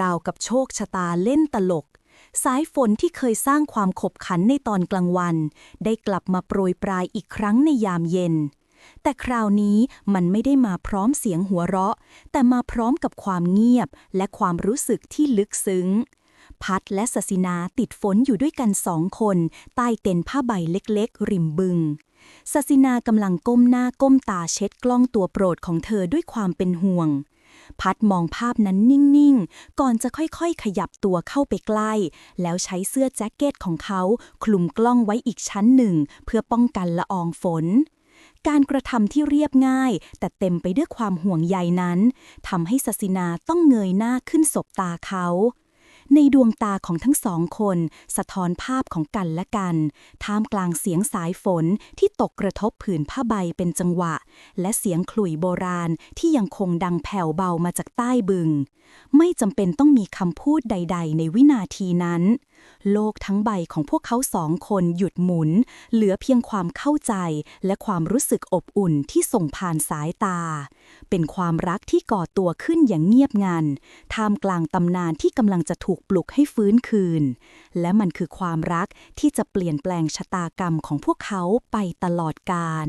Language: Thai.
ราวกับโชคชะตาเล่นตลก สายฝนที่เคยสร้างความขบขันในตอนกลางวัน ได้กลับมาโปรยปลายอีกครั้งในยามเย็น แต่คราวนี้มันไม่ได้มาพร้อมเสียงหัวเราะ แต่มาพร้อมกับความเงียบและความรู้สึกที่ลึกซึ้งพัดและสสินาติดฝนอยู่ด้วยกันสองคนใต้เต็นท์ผ้าใบเล็กๆ ริมบึงสสินากำลังก้มหน้าก้มตาเช็ดกล้องตัวโปรดของเธอด้วยความเป็นห่วง พัดมองภาพนั้นนิ่ง ๆ ก่อนจะค่อย ๆ ขยับตัวเข้าไปใกล้ แล้วใช้เสื้อแจ็คเก็ตของเขาคลุมกล้องไว้อีกชั้นหนึ่ง เพื่อป้องกันละอองฝนการกระทำที่เรียบง่าย แต่เต็มไปด้วยความห่วงใยนั้นทำให้สสินาต้องเงยหน้าขึ้นสบตาเขา ในดวงตาของทั้งสองคน สะท้อนภาพของกันและกัน ท่ามกลางเสียงสายฝนที่ตกกระทบผืนผ้าใบเป็นจังหวะ และเสียงขลุ่ยโบราณที่ยังคงดังแผ่วเบามาจากใต้บึง ไม่จำเป็นต้องมีคำพูดใด ๆ ในวินาทีนั้น โลกทั้งใบของพวกเขาสองคนหยุดหมุน เหลือเพียงความเข้าใจ และความรู้สึกอบอุ่นที่ส่งผ่านสายตา เป็นความรักที่ก่อตัวขึ้นอย่างเงียบงันท่ามกลางตำนานที่กำลังจะถูกปลุกให้ฟื้นคืน และมันคือความรักที่จะเปลี่ยนแปลงชะตากรรมของพวกเขาไปตลอดกาล